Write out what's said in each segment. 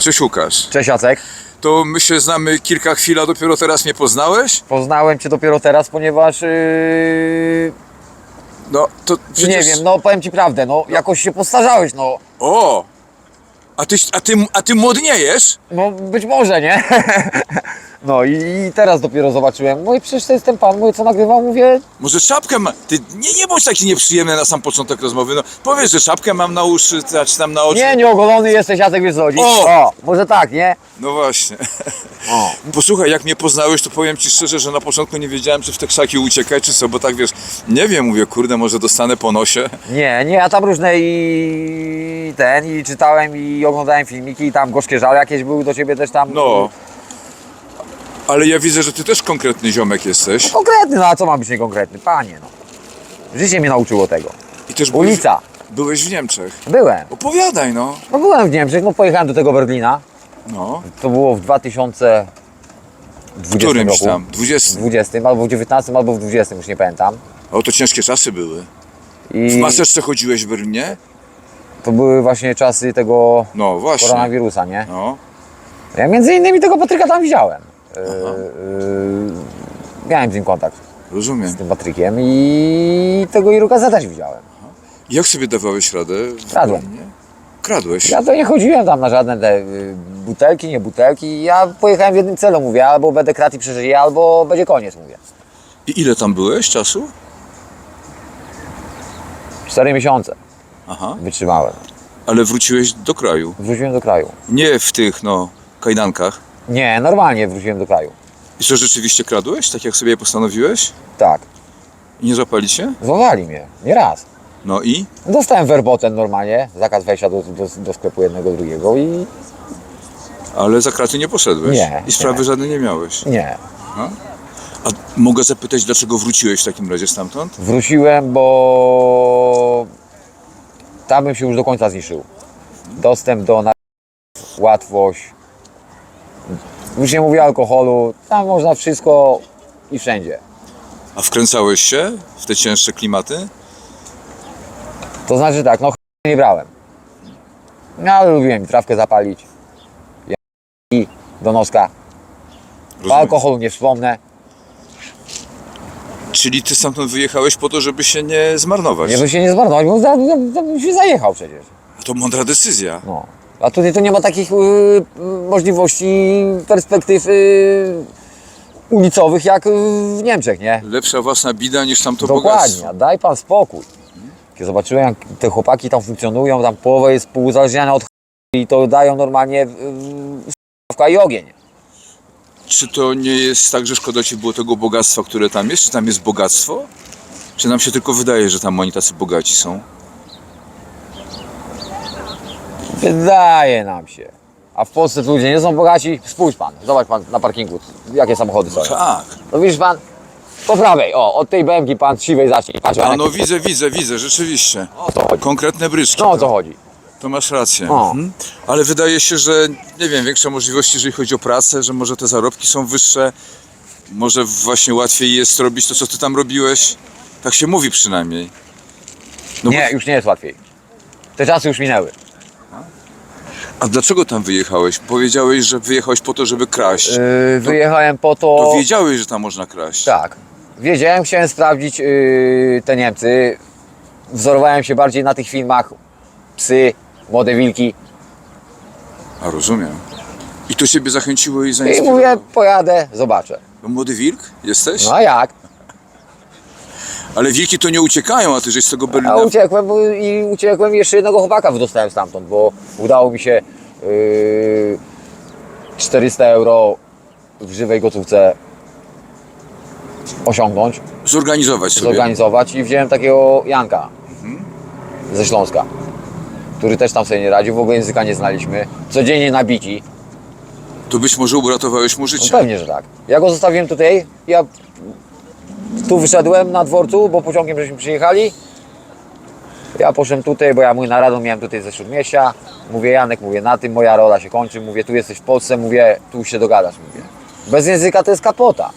Cześć Łukasz. Cześć Jacek. To my się znamy kilka chwil, a dopiero teraz mnie poznałeś? Poznałem Cię dopiero teraz, ponieważ yy, No to przecież... nie wiem, no powiem Ci prawdę, no jakoś się postarzałeś, no. O! A ty, a ty, a ty młodniejesz? No być może, nie? No i, i teraz dopiero zobaczyłem. No i przecież to jest ten pan, mówię, co nagrywał, mówię, Może czapkę ma... Ty nie, nie bądź taki nieprzyjemny na sam początek rozmowy. No powiedz, że czapkę mam na uszy, czy czy tam na oczy. nie, nieogolony jesteś, Jacek, wiesz co chodzi? O! może tak, nie? No właśnie. O. Posłuchaj, jak mnie poznałeś, to powiem ci szczerze, że na początku nie wiedziałem, czy w te krzaki uciekać, czy co, bo tak wiesz, nie wiem, mówię, kurde, może dostanę po nosie. Nie, nie, ja tam różne i ten, i czytałem, i oglądałem filmiki, i tam gorzkie żale jakieś były do Ciebie też tam. No. Ale ja widzę, że ty też konkretny ziomek jesteś. Konkretny, no a co ma być niekonkretny? Panie, no. Życie mnie nauczyło tego. I też byłeś, Ulica. byłeś w Niemczech. Byłem. Opowiadaj, no. No byłem w Niemczech, no pojechałem do tego Berlina. No. To było w 2020 Którymś roku. tam, 20. 20, albo w 19, albo w 20, już nie pamiętam. O, to ciężkie czasy były. W I maseczce chodziłeś w Berlinie? To były właśnie czasy tego No, właśnie. koronawirusa, nie? No. Ja między innymi tego Patryka tam widziałem. Yy, yy, miałem z nim kontakt, Rozumiem. z tym Patrykiem i tego Irukasa też widziałem. Jak sobie dawałeś radę? Kradłem. Berlinie? Kradłeś? Ja to nie chodziłem tam na żadne te y, butelki, nie butelki. Ja pojechałem w jednym celu, mówię, albo będę krat i przeżyję, albo będzie koniec, mówię. I ile tam byłeś czasu? Cztery miesiące Aha. wytrzymałem. Ale wróciłeś do kraju. Wróciłem do kraju. Nie w tych, no, kajdankach. Nie, normalnie wróciłem do kraju. I co, rzeczywiście kradłeś, tak jak sobie postanowiłeś? Tak. I nie złapali cię? Złowali mnie, nie raz. No i? Dostałem werboten normalnie, zakaz wejścia do, do, do sklepu jednego, drugiego i Ale za kraty nie poszedłeś. Nie, I sprawy nie. żadnej nie miałeś. nie. A mogę zapytać, dlaczego wróciłeś w takim razie stamtąd? Wróciłem, bo tam bym się już do końca zniszczył. Dostęp do na... łatwość. Już nie mówię o alkoholu, tam można wszystko i wszędzie. A wkręcałeś się w te cięższe klimaty? To znaczy tak, no nie brałem. No ale lubiłem trawkę zapalić. I do noska. O Rozumiem. alkoholu nie wspomnę. Czyli ty stamtąd wyjechałeś po to, żeby się nie zmarnować. Nie, żeby się nie zmarnować, bo za, za, za, się zajechał przecież. A To mądra decyzja. No. A tutaj to nie ma takich y, y, możliwości, perspektyw y, ulicowych jak y, w Niemczech, nie? Lepsza własna bida niż tamto Dokładnie, bogactwo. a daj pan spokój. Kiedy zobaczyłem, jak te chłopaki tam funkcjonują, tam połowa jest uzależniona od i to dają normalnie y, i ogień. Czy to nie jest tak, że szkoda ci było tego bogactwa, które tam jest? Czy tam jest bogactwo? Czy nam się tylko wydaje, że tam oni tacy bogaci są? Wydaje nam się. A w Polsce ludzie nie są bogaci? Spójrz pan, zobacz pan na parkingu, jakie samochody są. Tak. No widzisz pan, po prawej, o, od tej BMki pan siwej zacznij. Patrz, A no widzę, widzę, widzę, rzeczywiście. o co chodzi? Konkretne bryczki. No o co chodzi? To masz rację. O. Mhm. Ale wydaje się, że nie wiem, większe możliwości, jeżeli chodzi o pracę, że może te zarobki są wyższe, może właśnie łatwiej jest robić to, co ty tam robiłeś. Tak się mówi przynajmniej. No Nie, już nie jest łatwiej. Te czasy już minęły. Bo, a dlaczego tam wyjechałeś? Powiedziałeś, że wyjechałeś po to, żeby kraść. Yy, wyjechałem po to. To wiedziałeś, że tam można kraść. Tak. Wiedziałem, chciałem sprawdzić yy, te Niemcy. Wzorowałem się bardziej na tych filmach. Psy, młode wilki. A rozumiem. I to ciebie zachęciło i I zainspirowało. mówię, pojadę, zobaczę. No, Młody wilk jesteś? No a jak? Ale wilki to nie uciekają, a ty żeś z tego Berlina... A uciekłem bo- i uciekłem i jeszcze jednego chłopaka wydostałem stamtąd, bo udało mi się yy, 400 euro w żywej gotówce osiągnąć. Zorganizować sobie. zorganizować i wziąłem takiego Janka ze Śląska, który też tam sobie nie radził, w ogóle języka nie znaliśmy, codziennie nabici, To być może uratowałeś mu no życie. pewnie, że tak. Ja go zostawiłem tutaj, ja tu wyszedłem na dworcu, bo pociągiem żeśmy przyjechali, ja poszedłem tutaj, bo ja mój naradą miałem tutaj ze Śródmieścia, mówię Janek, mówię na tym moja rola się kończy, mówię tu jesteś w Polsce, mówię tu się dogadasz, mówię. Bez języka to jest kapota.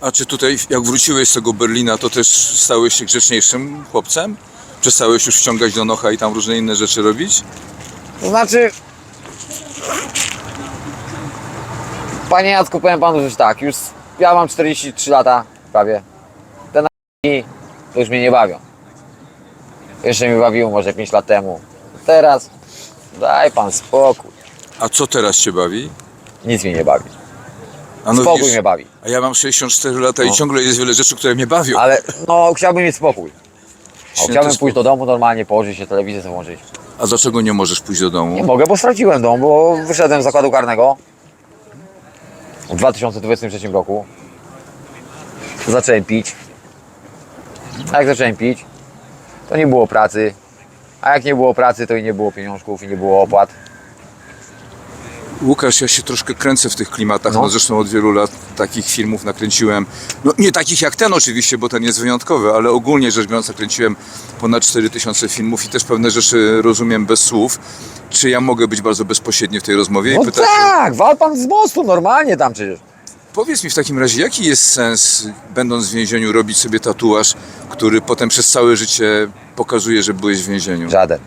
A czy tutaj, jak wróciłeś z tego Berlina, to też stałeś się grzeczniejszym chłopcem? Przestałeś już wciągać do nocha i tam różne inne rzeczy robić? To znaczy, Panie Jacku, powiem panu, że tak, już ja mam 43 lata prawie. Te na to już mnie nie bawią. Jeszcze mnie bawiło może 5 lat temu. Teraz daj pan spokój. A co teraz cię bawi? Nic mnie nie bawi. A no Spokój widzisz, mnie bawi. A ja mam 64 lata i No. ciągle jest wiele rzeczy, które mnie bawią. Ale no chciałbym mieć spokój. Chciałbym pójść do domu normalnie, położyć się, telewizję sobie włączyć. A dlaczego nie możesz pójść do domu? Nie mogę, bo straciłem dom, bo wyszedłem z zakładu karnego w 2023 roku. Zacząłem pić. A jak zacząłem pić, to nie było pracy. A jak nie było pracy, to i nie było pieniążków, i nie było opłat. Łukasz, ja się troszkę kręcę w tych klimatach, no. No. zresztą od wielu lat takich filmów nakręciłem, no nie takich jak ten oczywiście, bo ten jest wyjątkowy, ale ogólnie rzecz biorąc nakręciłem ponad 4000 filmów i też pewne rzeczy rozumiem bez słów. Czy ja mogę być bardzo bezpośredni w tej rozmowie No pytać, tak, wal pan z mostu normalnie tam przecież. powiedz mi w takim razie, jaki jest sens, będąc w więzieniu, robić sobie tatuaż, który potem przez całe życie pokazuje, że byłeś w więzieniu? Żaden.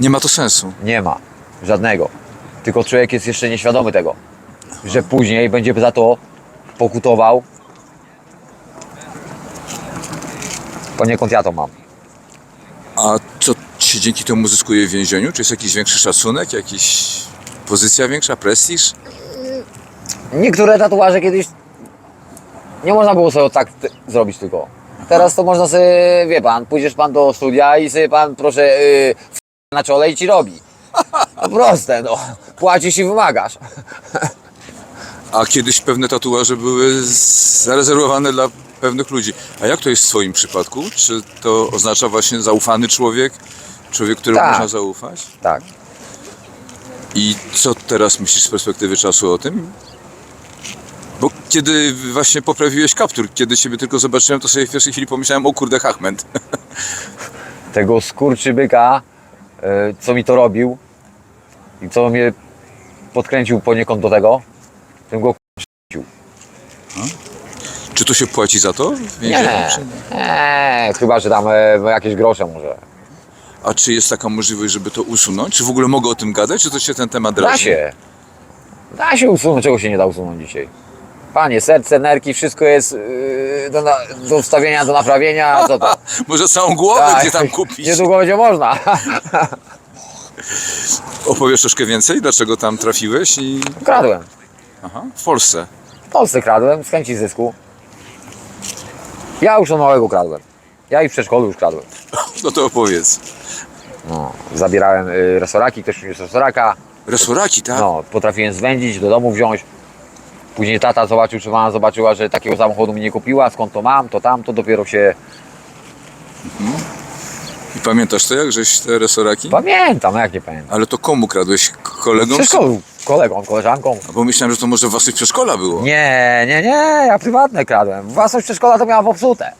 Nie ma to sensu. Nie ma. Żadnego. Tylko człowiek jest jeszcze nieświadomy tego, że później będzie za to pokutował. Poniekąd ja to mam. A co się dzięki temu zyskuje w więzieniu? Czy jest jakiś większy szacunek, jakiś pozycja większa, prestiż? Niektóre tatuaże kiedyś nie można było sobie tak zrobić tylko. Teraz to można sobie, wie pan, pójdziesz pan do studia i sobie pan proszę yy, na czole i ci robi. No proste, no. Płacisz i wymagasz. A kiedyś pewne tatuaże były zarezerwowane dla pewnych ludzi. A jak to jest w Twoim przypadku? Czy to oznacza właśnie zaufany człowiek? Człowiek, któremu Tak. można zaufać? Tak. I co teraz myślisz z perspektywy czasu o tym? Bo kiedy właśnie poprawiłeś kaptur, kiedy Ciebie tylko zobaczyłem, to sobie w pierwszej chwili pomyślałem, o kurde, Hachment. Tego skurczybyka, yy, co mi to robił i co mnie podkręcił poniekąd do tego, tym go Czy to się płaci za to? Nie, czy nie, chyba, że tam e, jakieś grosze może. A czy jest taka możliwość, żeby to usunąć? Czy w ogóle mogę o tym gadać, czy to się ten temat? Da się. Da się usunąć, czego się nie da usunąć dzisiaj. Panie, serce, nerki, wszystko jest yy, do, na, do wstawienia, do naprawienia, co to? Może całą głowę Tak, gdzie tam kupić? Niedługo będzie można. Opowiesz troszkę więcej, dlaczego tam trafiłeś i... Kradłem. Aha, w Polsce. W Polsce kradłem, z chęci zysku. Ja już od małego kradłem. Ja i w przedszkolu już kradłem. No to opowiedz. No, zabierałem y, resoraki, ktoś przyniósł resoraka. Resoraki, tak? No, potrafiłem zwędzić, do domu wziąć. Później tata zobaczył, czy mama zobaczyła, że takiego samochodu mi nie kupiła, skąd to mam, to tam, to dopiero się... I pamiętasz to, jak żeś te resoraki? Pamiętam, no jak nie pamiętam. Ale to komu kradłeś? Kolegom? Przedszkolu, kolegą, koleżanką. Bo myślałem, że to może własność przedszkola było. Nie, nie, nie, ja prywatne kradłem. Własność przedszkola to miałam popsute.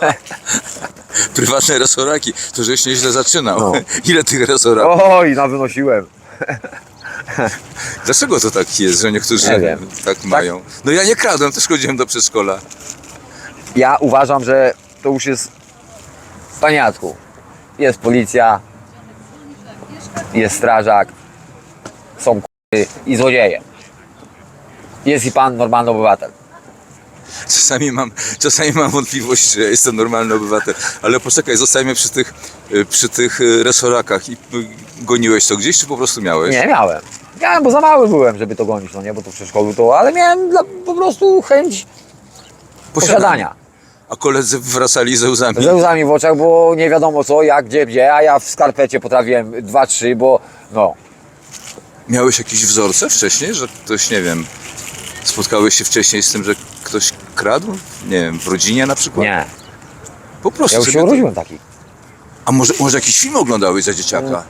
Prywatne resoraki. To żeś nieźle zaczynał. No. Ile tych resoraków? Oj, nawynosiłem. Dlaczego to tak jest, że niektórzy Nie wiem. tak mają? No ja nie kradłem, też chodziłem do przedszkola. Ja uważam, że to już jest... Panie Jacku, jest policja, jest strażak, są k***y i złodzieje. Jest i pan normalny obywatel. Czasami mam, czasami mam wątpliwość, ja jestem normalny obywatel. Ale poczekaj, zostajmy przy tych, y, przy tych y, resorakach. I y, goniłeś to gdzieś, czy po prostu miałeś? Nie, miałem. Miałem, bo za mały byłem, żeby to gonić, no nie, bo to w przedszkolu to, ale miałem dla, po prostu chęć posiadania. A koledzy wracali ze łzami. Ze łzami w oczach, bo nie wiadomo co, jak, gdzie, gdzie, a ja w skarpecie potrafiłem dwa, trzy, bo no, Miałeś jakieś wzorce wcześniej, że ktoś, nie wiem, spotkałeś się wcześniej z tym, że ktoś kradł? Nie wiem, w rodzinie na przykład? nie. Po prostu Ja już się sobie to- urodziłem taki. A może, może jakiś film oglądałeś za dzieciaka?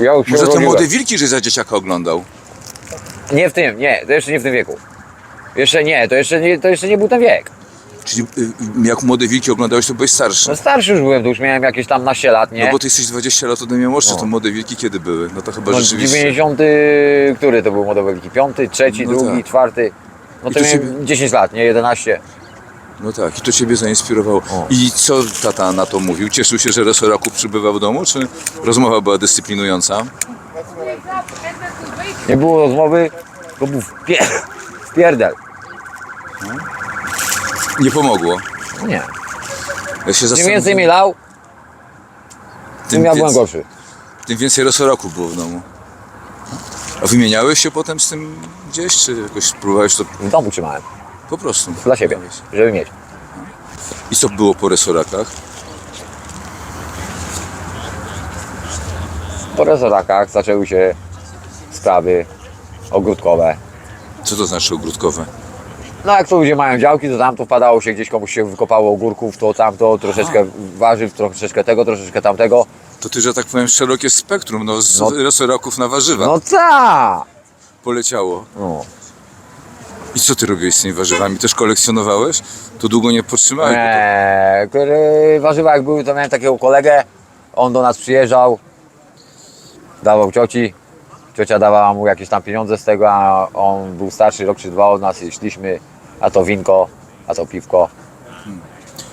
Ja już się Może te urodziłem. młode wilki, że za dzieciaka oglądał? Nie w tym, nie, to jeszcze nie w tym wieku. Jeszcze nie, to jeszcze nie, to jeszcze nie był ten wiek. Czyli y, y, jak młode wilki oglądałeś, to byłeś starszy. No starszy już byłem, to już miałem jakieś tam naście lat, nie? No bo ty jesteś 20 lat ode mnie młodszy, No. to młode wilki kiedy były? No to chyba no, rzeczywiście. 90, który to był model wielki? Piąty, trzeci, No drugi, tak. czwarty. No I to to miałem ciebie- 10 lat, nie 11. No tak, i to ciebie zainspirowało. O. I co tata na to mówił? Cieszył się, że resoraków przybywa w domu, czy rozmowa była dyscyplinująca? Nie było rozmowy, to był pier... Pierdel. Nie pomogło. Nie. Ja się Im zastanawiam, więcej mi lał, tym ja byłem więcej- gorszy. tym więcej rosoraków było w domu. A wymieniałeś się potem z tym gdzieś, czy jakoś próbowałeś to W domu trzymałem. po prostu? Dla siebie, żeby mieć. I co było po resorakach? Po rezorakach zaczęły się sprawy ogródkowe. Co to znaczy ogródkowe? No jak to ludzie mają działki, to tam to wpadało się gdzieś komuś się wykopało ogórków, to tamto, troszeczkę warzyw, troszeczkę tego, troszeczkę tamtego. To ty, że tak powiem, szerokie spektrum, no z No. na warzywa No tak! poleciało. No. I co ty robiłeś z tymi warzywami? Też kolekcjonowałeś? To długo nie podtrzymałeś? bo Eee, warzywa jak były, to miałem takiego kolegę, on do nas przyjeżdżał, dawał cioci, ciocia dawała mu jakieś tam pieniądze z tego, a on był starszy rok czy dwa od nas i szliśmy, a to winko, a to piwko.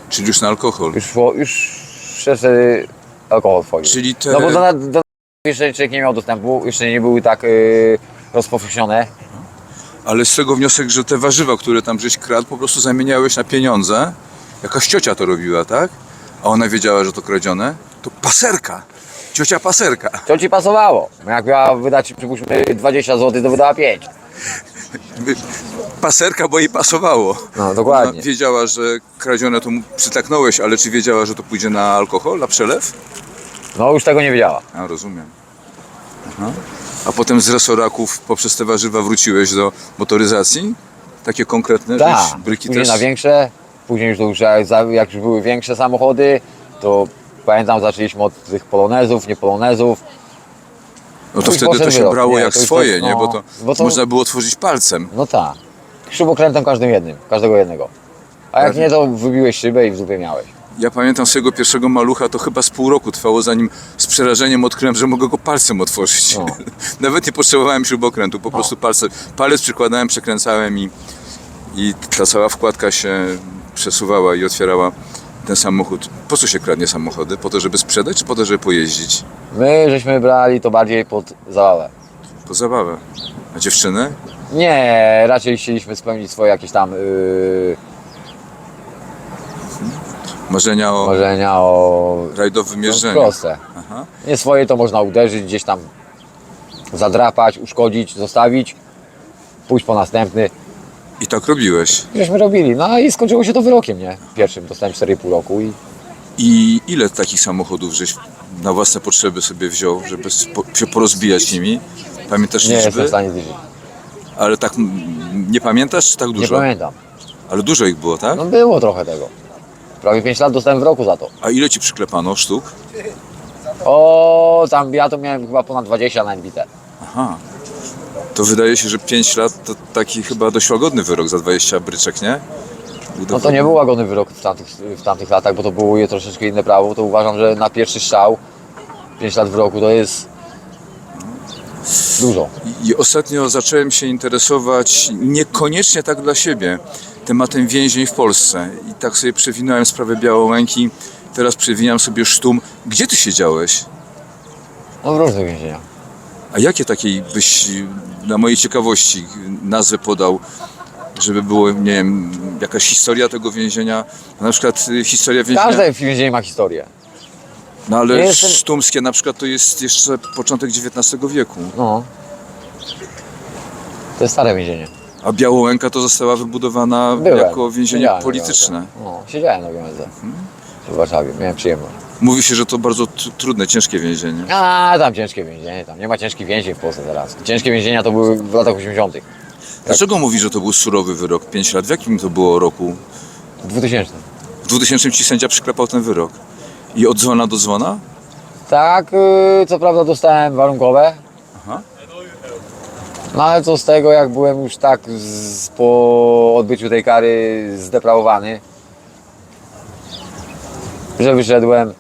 Czyli już na alkohol. Już, już przeszedł alkohol wchodził. Czyli te... No bo do, do, jeszcze człowiek nie miał dostępu, jeszcze nie były tak yy, rozpowszechnione. Ale z tego wniosek, że te warzywa, które tam żeś kradł, po prostu zamieniałeś na pieniądze. Jakaś ciocia to robiła, tak? A ona wiedziała, że to kradzione? To paserka! Ciocia paserka! Co ci pasowało? Jak miała wydać, przypuśćmy, 20 zł, to wydała 5. Paserka, bo jej pasowało. No, dokładnie. Ona wiedziała, że kradzione to mu przytaknąłeś, ale czy wiedziała, że to pójdzie na alkohol, na przelew? No już tego nie wiedziała. A, rozumiem. Aha. A potem z resoraków poprzez te warzywa wróciłeś do motoryzacji? Takie konkretne? Tak, żeś bryki później też... na większe, później już, to już jak już były większe samochody, to pamiętam zaczęliśmy od tych polonezów, nie polonezów. No to wtedy to poszedł się wyrok. brało Nie, jak to już swoje, tak, nie? Bo no, to, bo to- można było tworzyć palcem. No tak, śrubokrętem każdym jednym, każdego jednego. A jak nie, to wybiłeś szybę i w zupie miałeś. Ja pamiętam swojego pierwszego malucha, to chyba z pół roku trwało, zanim z przerażeniem odkryłem, że mogę go palcem otworzyć. No. Nawet nie potrzebowałem śrubokrętu, po prostu palce, palec przykładałem, przekręcałem i, i ta cała wkładka się przesuwała i otwierała ten samochód. Po co się kradnie samochody? Po to, żeby sprzedać, czy po to, żeby pojeździć? My żeśmy brali to bardziej pod zabawę. Po zabawę. A dziewczyny? Nie, raczej chcieliśmy spełnić swoje jakieś tam yy, Marzenia o marzenia o rajdowym no, jeżdżeniu. proste. Aha. Nie swoje to można uderzyć, gdzieś tam zadrapać, uszkodzić, zostawić, pójść po następny. I tak robiłeś. Żeśmy robili, no i skończyło się to wyrokiem, nie? Pierwszym dostałem 4,5 roku i I ile takich samochodów żeś na własne potrzeby sobie wziął, żeby się porozbijać nimi? Pamiętasz nie jestem liczby? w stanie. Ale tak nie pamiętasz, czy tak Nie dużo? pamiętam. Ale dużo ich było, tak? No było trochę tego. Prawie 5 lat dostałem w roku za to. A ile ci przyklepano sztuk? O, tam ja to miałem chyba ponad 20 na NBT. Aha. To wydaje się, że 5 lat to taki chyba dość łagodny wyrok za 20 bryczek, nie? No to nie był łagodny wyrok w tamtych, w tamtych latach, bo to było je troszeczkę inne prawo. To uważam, że na pierwszy strzał 5 lat w roku to jest dużo. I ostatnio zacząłem się interesować niekoniecznie tak dla siebie tematem więzień w Polsce. I tak sobie przewinąłem sprawę Białołęki, teraz przewinam sobie sztum. Gdzie ty siedziałeś? No w różnych więzieniach. A jakie takiej byś na mojej ciekawości nazwę podał, żeby było, nie wiem, jakaś historia tego więzienia? Na przykład y, historia więzienia. Każde więzienie ma historię. No ale Ja jestem- sztumskie na przykład to jest jeszcze początek XIX wieku. No. To jest stare więzienie. A Białołęka to została wybudowana Byłem. jako więzienie Siedziałem polityczne. No, siedziałem na GMZ. W Warszawie, miałem przyjemność. Mówi się, że to bardzo tr- trudne, ciężkie więzienie. A, tam ciężkie więzienie, tam nie ma ciężkich więzień w Polsce teraz. Ciężkie więzienia to były w latach 80. Dlaczego mówi, że to był surowy wyrok? 5 lat. W jakim to było roku? W 2000. W 2000 ci sędzia przyklepał ten wyrok. I od dzwona do dzwona? Tak, yy, co prawda dostałem warunkowe. Aha. No ale co z tego, jak byłem już tak z, po odbyciu tej kary zdeprawowany, że wyszedłem,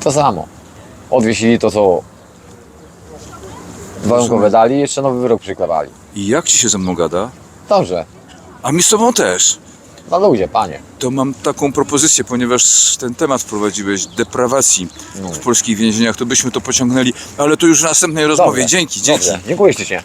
to samo. Odwiesili to, co warunkowe dali, jeszcze nowy wyrok przyklepali. I jak ci się ze mną gada? Dobrze, A mi z tobą też. no ludzie, panie. To mam taką propozycję, ponieważ ten temat wprowadziłeś, deprawacji No. w polskich więzieniach, to byśmy to pociągnęli, ale to już w następnej rozmowie. Dobrze, Dzięki, dzięki. Dobrze, dziękuję ślicznie.